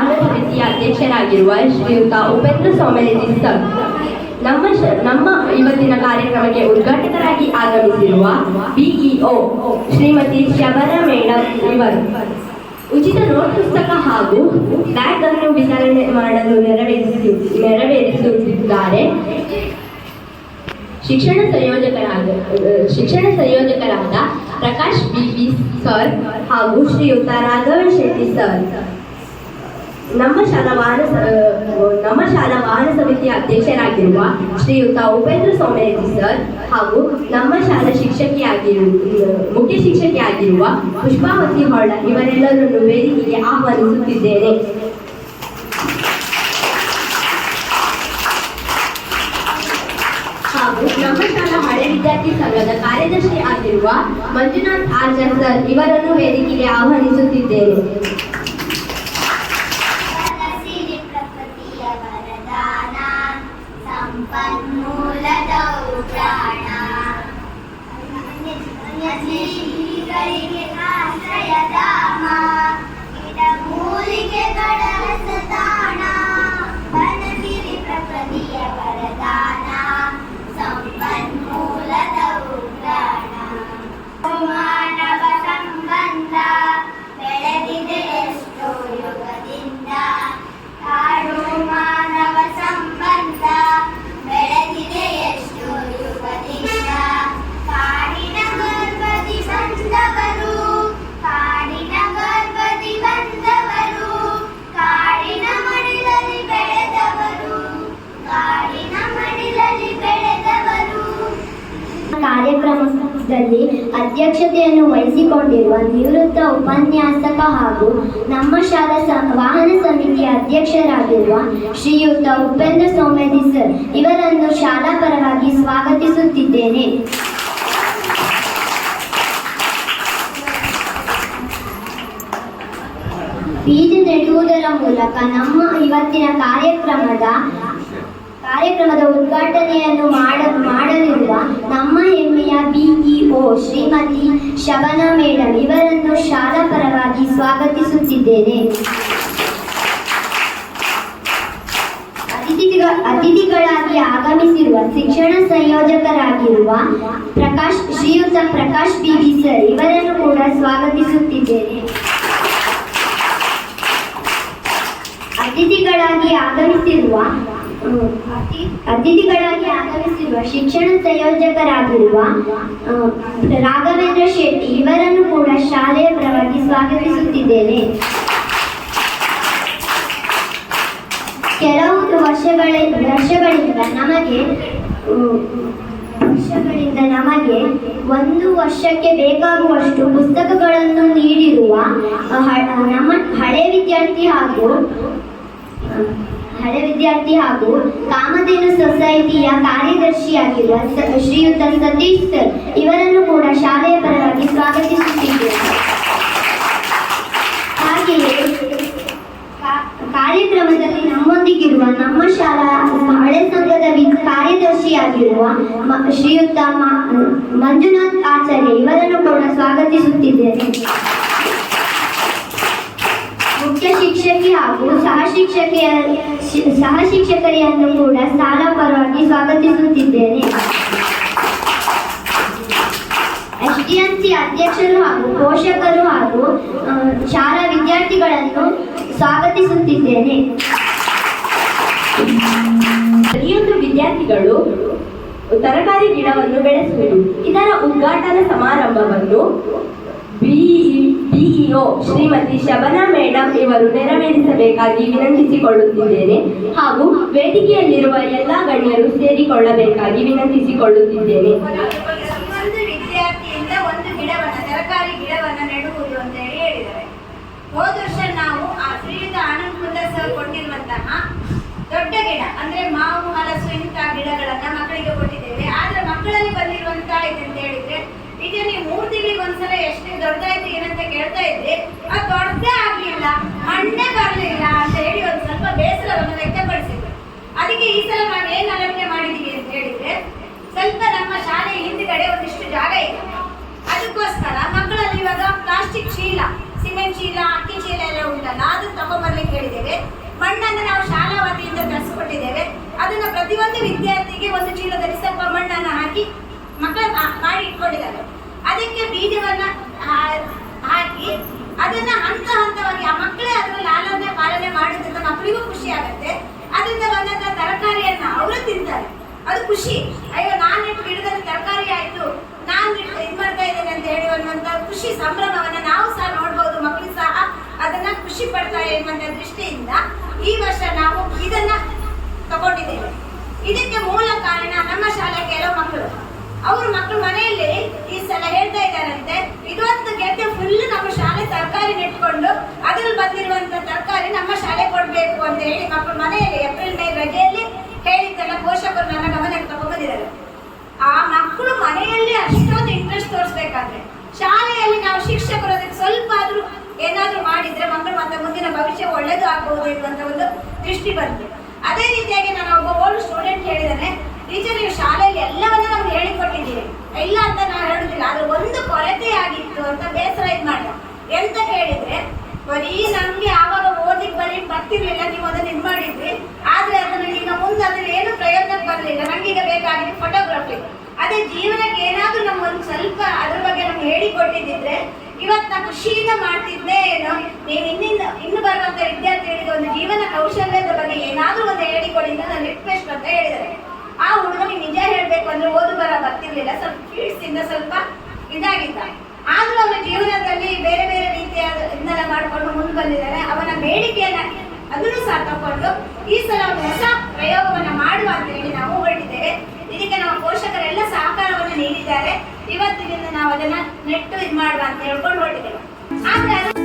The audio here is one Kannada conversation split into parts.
ವಾಹನ ಸಮಿತಿಯ ಅಧ್ಯಕ್ಷರಾಗಿರುವ ಶ್ರೀಯುತ ಉಪೇಂದ್ರ ಸ್ವಾಮಿ ಸರ್ ನಮ್ಮ ನಮ್ಮ ಇವತ್ತಿನ ಕಾರ್ಯಕ್ರಮಕ್ಕೆ ಉದ್ಘಾಟಕರಾಗಿ ಆಗಮಿಸಿರುವ ಬಿಇಒ ಶ್ರೀಮತಿ ಶಬರ ಮೇಡಮ್ ಇವರು. ಉಚಿತ ನೋಟ್ ಪುಸ್ತಕ ಹಾಗೂ ಬ್ಯಾಗ್ ಅನ್ನು ವಿತರಣೆ ಮಾಡಲು ನೆರವೇರಿಸಿ, ನೆರವೇರಿಸುತ್ತಿದ್ದಾರೆ. ಶಿಕ್ಷಣ ಸಂಯೋಜಕರಾದ ಶಿಕ್ಷಣ ಸಂಯೋಜಕರಾದ ಪ್ರಕಾಶ್ ಬಿ ಬಿ ಸರ್ ಹಾಗೂ ಶ್ರೀಯುತ ರಾಘವ ಶೆಟ್ಟಿ ಸರ್. ನಮ್ಮ ಶಾಲಾ ವಾಹನ ನಮ್ಮ ಶಾಲಾ ವಾಹನ ಸಮಿತಿಯ ಅಧ್ಯಕ್ಷರಾಗಿರುವ ಶ್ರೀಯುತ ಉಪೇಂದ್ರ ಸೋಮರೆಡ್ಡಿ ಸರ್ ಹಾಗೂ ನಮ್ಮ ಶಾಲಾ ಶಿಕ್ಷಕಿಯಾಗಿರುವ ಮುಖ್ಯ ಶಿಕ್ಷಕಿಯಾಗಿರುವ ಪುಷ್ಪಾವತಿ ಹೊಳ್ಳ ಇವರೆಲ್ಲರನ್ನು ವೇದಿಕೆಗೆ ಆಹ್ವಾನಿಸುತ್ತಿದ್ದೇನೆ. ಹಾಗೂ ನಮ್ಮ ವಿದ್ಯಾರ್ಥಿ ಸಂಘದ ಕಾರ್ಯದರ್ಶಿ ಆಗಿರುವ ಮಂಜುನಾಥ್ ಆಚಾರ್ ಸರ್ ಇವರನ್ನು ವೇದಿಕೆಗೆ ಆಹ್ವಾನಿಸುತ್ತಿದ್ದೇನೆ. ಕಾರ್ಯಕ್ರಮದಲ್ಲಿ ಅಧ್ಯಕ್ಷತೆಯನ್ನು ವಹಿಸಿಕೊಂಡಿರುವ ನಿವೃತ್ತ ಉಪನ್ಯಾಸಕ ಹಾಗೂ ನಮ್ಮ ಶಾಲಾ ವಾಹನ ಸಮಿತಿಯ ಅಧ್ಯಕ್ಷರಾಗಿರುವ ಶ್ರೀಯುತ ಉಪೇಂದ್ರ ಸೋಮೇದಿ ಸರ್ ಇವರನ್ನು ಶಾಲಾ ಪರವಾಗಿ ಸ್ವಾಗತಿಸುತ್ತಿದ್ದೇನೆ. ಬೀಜ ನೆಡುವುದರ ಮೂಲಕ ನಮ್ಮ ಇವತ್ತಿನ ಕಾರ್ಯಕ್ರಮದ ಕಾರ್ಯಕ್ರಮದ ಉದ್ಘಾಟನೆಯನ್ನು ಮಾಡ, ಮಾಡಲಿರುವ ನಮ್ಮ ಹೆಮ್ಮೆಯ ಬಿಇಒ ಶ್ರೀಮತಿ ಶಬನ ಮೇಡಮ್ ಇವರನ್ನು ಶಾಲಾ ಪರವಾಗಿ ಸ್ವಾಗತಿಸುತ್ತಿದ್ದೇನೆ. ಅತಿಥಿಗ, ಅತಿಥಿಗಳಾಗಿ ಆಗಮಿಸಿರುವ ಶಿಕ್ಷಣ ಸಂಯೋಜಕರಾಗಿರುವ ಪ್ರಕಾಶ್, ಶ್ರೀಯುತ ಪ್ರಕಾಶ್ ಬಿ ಸರ್ ಇವರನ್ನು ಕೂಡ ಸ್ವಾಗತಿಸುತ್ತಿದ್ದೇನೆ. ಅತಿಥಿಗಳಾಗಿ ಆಗಮಿಸಿರುವ ಅತಿಥಿಗಳಾಗಿ ಆಗಮಿಸಿರುವ ಶಿಕ್ಷಣ ಸಂಯೋಜಕರಾಗಿರುವ ರಾಘವೇಂದ್ರ ಶೆಟ್ಟಿ ಇವರನ್ನು ಕೂಡ ಶಾಲೆಯ ಪರವಾಗಿ ಸ್ವಾಗತಿಸುತ್ತಿದ್ದೇನೆ. ಕೆಲವು ವರ್ಷಗಳ, ವರ್ಷಗಳಿಂದ ನಮಗೆ ವರ್ಷಗಳಿಂದ ನಮಗೆ ಒಂದು ವರ್ಷಕ್ಕೆ ಬೇಕಾಗುವಷ್ಟು ಪುಸ್ತಕಗಳನ್ನು ನೀಡಿರುವ ನಮ್ಮ ಹಳೆ ವಿದ್ಯಾರ್ಥಿ ಹಾಗೂ ಹಳೆ ವಿದ್ಯಾರ್ಥಿ ಹಾಗೂ ಕಾಮಧೇನು ಸೊಸೈಟಿಯ ಕಾರ್ಯದರ್ಶಿಯಾಗಿರುವ ಶ್ರೀಯುತ ಸತೀಶ್ ಸರ್ ಇವರನ್ನು ಕೂಡ ಶಾಲೆಯ ಪರವಾಗಿ ಸ್ವಾಗತಿಸುತ್ತಿದ್ದೇವೆ. ಹಾಗೆಯೇ ಕಾರ್ಯಕ್ರಮದಲ್ಲಿ ನಮ್ಮೊಂದಿಗಿರುವ ನಮ್ಮ ಶಾಲಾ ಹಳೆ ಸಂಘದ ಕಾರ್ಯದರ್ಶಿ ಕಾರ್ಯದರ್ಶಿಯಾಗಿರುವ ಶ್ರೀಯುತ ಮಂಜುನಾಥ್ ಆಚಾರ್ಯ ಇವರನ್ನು ಕೂಡ ಸ್ವಾಗತಿಸುತ್ತಿದ್ದೇನೆ ಶಿಕ್ಷಕಿ ಹಾಗೂ ಸಹ ಶಿಕ್ಷಕಿಯ, ಸಹ ಶಿಕ್ಷಕರಿಯನ್ನು ಕೂಡ ಸ್ಥಾನ ಪರವಾಗಿ ಸ್ವಾಗತಿಸುತ್ತಿದ್ದೇನೆ. ಎಸ್ ಡಿ ಎಂ ಸಿ ಅಧ್ಯಕ್ಷರು ಹಾಗೂ ಪೋಷಕರು ಹಾಗೂ ಶಾಲಾ ವಿದ್ಯಾರ್ಥಿಗಳನ್ನು ಸ್ವಾಗತಿಸುತ್ತಿದ್ದೇನೆ. ಪ್ರತಿಯೊಂದು ವಿದ್ಯಾರ್ಥಿಗಳು ತರಕಾರಿ ಗಿಡವನ್ನು ಬೆಳೆಸುವುದು. ಇದರ ಉದ್ಘಾಟನಾ ಸಮಾರಂಭವನ್ನು ಬಿಇಒ ಶ್ರೀಮತಿ ಶಬನಾ ಮೇಡಮ್ ಇವರು ನೆರವೇರಿಸಬೇಕಾಗಿ ವಿನಂತಿಸಿಕೊಳ್ಳುತ್ತಿದ್ದೇನೆ. ಹಾಗೂ ವೇದಿಕೆಯಲ್ಲಿರುವ ಎಲ್ಲ ಗಣ್ಯರು ಸೇರಿಕೊಳ್ಳಬೇಕಾಗಿ ವಿನಂತಿಸಿಕೊಳ್ಳುತ್ತಿದ್ದೇನೆ. ಒಂದು ವಿದ್ಯಾರ್ಥಿಯಿಂದ ಒಂದು ಗಿಡವನ್ನು, ತರಕಾರಿ ಗಿಡವನ್ನು ನೆಡುವುದು ಅಂತ ಹೇಳಿ ಹೇಳಿದ್ದಾರೆ. ಹೋದ ವರ್ಷ ನಾವು ಆ ಶ್ರೀಯುತ ಆನಂದ್ ಕುಂದರ್ ಸರ್ ಕೊಟ್ಟಿರುವಂತಹ ದೊಡ್ಡ ಗಿಡ, ಅಂದ್ರೆ ಮಾವು, ಹಲಸು ಇಂತಹ ಗಿಡಗಳನ್ನ ಮಕ್ಕಳಿಗೆ ಕೊಟ್ಟಿದ್ದೇವೆ. ಆದ್ರೆ ಮಕ್ಕಳಲ್ಲಿ ಬಂದಿರುವಂತಹ ಇದಂತ ಹೇಳಿದ್ರೆ ಈಗ ನೀವು ಮೂರು ತಿಂಗಳಿಗೆ ಒಂದ್ಸಲ ಎಷ್ಟು ದೊಡ್ಡದಾಯ್ತು, ಏನಂತ ಕೇಳ್ತಾ ಇದ್ರಿ ಅದು ದೊಡ್ಡದೇ ಆಗ್ಲಿಲ್ಲ, ಮಣ್ಣೆ ಬರಲಿಲ್ಲ ಅಂತ ಹೇಳಿ ಒಂದು ಸ್ವಲ್ಪ ಬೇಸರವನ್ನು ವ್ಯಕ್ತಪಡಿಸಿದ್ರು. ಅದಕ್ಕೆ ಈ ಸಲ ನಾವು ಏನ್ ಅಲಂಕೆ ಮಾಡಿದೀವಿ ಅಂತ ಹೇಳಿದ್ರೆ, ಸ್ವಲ್ಪ ನಮ್ಮ ಶಾಲೆ ಹಿಂದ್ಗಡೆ ಒಂದಿಷ್ಟು ಜಾಗ ಇದೆ. ಅದಕ್ಕೋಸ್ಕರ ಮಕ್ಕಳಲ್ಲಿ ಇವಾಗ ಪ್ಲಾಸ್ಟಿಕ್ ಶೀಲ ಸಿಮೆಂಟ್ ಚೀಲ, ಅಕ್ಕಿ ಚೀಲ ಎಲ್ಲ ಉಂಟಲ್ಲ, ಅದು ತಗೊಂಡ್ಬರ್ಲಿಕ್ಕೆ ಹೇಳಿದ್ದೇವೆ. ಮಣ್ಣನ್ನು ನಾವು ಶಾಲಾ ವತಿಯಿಂದ ತರಿಸ್ಕೊಟ್ಟಿದ್ದೇವೆ. ಅದನ್ನ ಪ್ರತಿಯೊಂದು ವಿದ್ಯಾರ್ಥಿಗೆ ಒಂದು ಚೀಲದಲ್ಲಿ ಸ್ವಲ್ಪ ಮಣ್ಣನ್ನು ಹಾಕಿ ಮಕ್ಕಳು ಮಾಡಿ ಇಟ್ಕೊಂಡಿದ್ದಾರೆ. ಅದಕ್ಕೆ ಬೀಜವನ್ನ ಹಾಕಿ ಅದನ್ನ ಹಂತ ಹಂತವಾಗಿ, ಆ ಮಕ್ಕಳೇ ಅದನ್ನ ಲಾಲನೆ ಪಾಲನೆ ಮಾಡಿದ್ರೆ ಮಕ್ಕಳಿಗೂ ಖುಷಿ ಆಗುತ್ತೆ. ಅದರಿಂದ ಬಂದಂತ ತರಕಾರಿಯನ್ನ ಅವರು ತಿಂತಾರೆ. ಅದು ಖುಷಿ. ಅಯ್ಯೋ, ನಾನು ಗಿಡದಲ್ಲಿ ತರಕಾರಿ ಆಯ್ತು, ನಾನು ಇದು ಮಾಡ್ತಾ ಇದ್ದೇನೆ ಅಂತ ಹೇಳಿ ಅನ್ನುವಂತ ಖುಷಿ ಸಂಭ್ರಮವನ್ನ ನಾವು ಸಹ ನೋಡ್ಬೋದು, ಮಕ್ಕಳು ಸಹ ಅದನ್ನ ಖುಷಿ ಪಡ್ತಾರೆ ಎನ್ನುವಂತ ದೃಷ್ಟಿಯಿಂದ ಈ ವರ್ಷ ನಾವು ಇದನ್ನ ತಗೊಂಡಿದ್ದೇವೆ. ಇದಕ್ಕೆ ಮೂಲ ಕಾರಣ ನಮ್ಮ ಶಾಲೆ ಕೆಲವು ಮಕ್ಕಳು. ಅವರು ಮಕ್ಕಳು ಮನೆಯಲ್ಲಿ ಈ ಸಲ ಹೇಳ್ತಾ ಇದ್ದಾರಂತೆ ಇದೊಂದು ಗೆದ್ದೆ ಫುಲ್ ನಮ್ಮ ಶಾಲೆ ತರಕಾರಿ ನೆಟ್ಕೊಂಡು ಅದ್ರಲ್ಲಿ ಬಂದಿರುವಂತ ತರಕಾರಿ ನಮ್ಮ ಶಾಲೆ ಕೊಡ್ಬೇಕು ಅಂತ ಹೇಳಿ ಮಕ್ಕಳು ಮನೆಯಲ್ಲಿ ಏಪ್ರಿಲ್ ಮೇ ರಜೆಯಲ್ಲಿ ಹೇಳಿದ್ದೆಲ್ಲ ಪೋಷಕರು ನನ್ನ ಗಮನಕ್ಕೆ ತಗೊಂಡಿದ್ದಾರೆ ಆ ಮಕ್ಕಳು ಮನೆಯಲ್ಲಿ ಅಷ್ಟೊಂದು ಇಂಟ್ರೆಸ್ಟ್ ತೋರಿಸ್ಬೇಕಾದ್ರೆ, ಶಾಲೆಯಲ್ಲಿ ನಾವು ಶಿಕ್ಷಕರು ಅದಕ್ಕೆ ಸ್ವಲ್ಪ ಆದ್ರೂ ಏನಾದ್ರೂ ಮಾಡಿದ್ರೆ ಮಕ್ಕಳು ಮತ್ತೆ ಮುಂದಿನ ಭವಿಷ್ಯ ಒಳ್ಳೇದು ಆಗ್ಬಹುದು ಎನ್ನುವಂತ ಒಂದು ದೃಷ್ಟಿ ಬಂತು. ಅದೇ ರೀತಿಯಾಗಿ ನಾನು ಒಬ್ಬ ಓಲ್ಡ್ ಸ್ಟೂಡೆಂಟ್ ಹೇಳಿದ್ದಾನೆ ಟೀಚರ್, ನೀವು ಹೇಳಿಕೊಟ್ಟಿದ್ದೀರಿ ಇಲ್ಲ ಅಂತ ನಾನು ಹೇಳುದಿಲ್ಲ, ಆದ್ರೆ ಒಂದು ಕೊರತೆ ಆಗಿತ್ತು ಅಂತ ಬೇಸರ ಇದು ಮಾಡಿದೆ. ಎಂತ ಹೇಳಿದ್ರೆ, ಬರೀ ನಮ್ಗೆ ಆವಾಗ ಓದಿಕ್ ಬರೀ ಬರ್ತಿರ್ಲಿಲ್ಲ, ನೀವು ಅದನ್ನ ಇದು ಮಾಡಿದ್ರಿ, ಆದ್ರೆ ಅದನ್ನ ಈಗ ಮುಂದೆ ಅದ್ರಲ್ಲಿ ಏನು ಪ್ರಯತ್ನ ಬರಲಿಲ್ಲ. ನಮ್ಗೀಗ ಬೇಕಾಗಿದೆ ಫೋಟೋಗ್ರಫಿ ಅದೇ ಜೀವನಕ್ಕೆ ಏನಾದ್ರೂ ಒಂದು ಸ್ವಲ್ಪ ಅದ್ರ ಬಗ್ಗೆ ನಮ್ಗೆ ಹೇಳಿಕೊಟ್ಟಿದ್ದಿದ್ರೆ ಇವತ್ತು ನಾ ಖುಷಿಯಿಂದ ಮಾಡ್ತಿದ್ದೆ ಏನೋ ನೀವು ಇನ್ನಿಂದ, ಇನ್ನು ಬರುವಂತ ವಿದ್ಯಾರ್ಥಿಗಳಿಗೆ ಒಂದು ಜೀವನ ಕೌಶಲ್ಯದ ಬಗ್ಗೆ ಏನಾದ್ರೂ ಒಂದು ಹೇಳಿಕೊಡಿ ಅಂತ ನಾನು ರಿಕ್ವೆಸ್ಟ್ ಅಂತ ಹೇಳಿದ್ದಾರೆ ಆ ಹುಡುಗನಿಗೆ ನಿಜ ಹೇಳ್ಬೇಕು ಅಂದ್ರೆ ಓದು ಬರ ಬರ್ತಿರ್ಲಿಲ್ಲ. ಸ್ವಲ್ಪ ಫೀಲ್ಡ್ಸ್ ಸ್ವಲ್ಪ ಇದಾಗಿದ್ದ. ಆದ್ರೂ ಅವನ ಜೀವನದಲ್ಲಿ ಬೇರೆ ಬೇರೆ ರೀತಿಯ ಇದನ್ನೆಲ್ಲ ಮಾಡ್ಕೊಂಡು ಮುಂದೆ ಬಂದಿದ್ದಾರೆ. ಅವನ ಬೇಡಿಕೆಯನ್ನ ಅದನ್ನು ಸಹ ತಗೊಂಡು ಈ ಸಲ ಒಂದು ಹೊಸ ಪ್ರಯೋಗವನ್ನ ಮಾಡುವ ಅಂತ ಹೇಳಿ ನಾವು ಹೊರಟಿದ್ದೇವೆ. ಇದಕ್ಕೆ ನಮ್ಮ ಪೋಷಕರೆಲ್ಲ ಸಹಕಾರವನ್ನು ನೀಡಿದ್ದಾರೆ. ಇವತ್ತಿನಿಂದ ನಾವು ಅದನ್ನ ನೆಟ್ಟು ಇದು ಮಾಡುವ ಅಂತ ಹೇಳ್ಕೊಂಡು ಹೊರಟಿದ್ದೇವೆ. ಆದ್ರೆ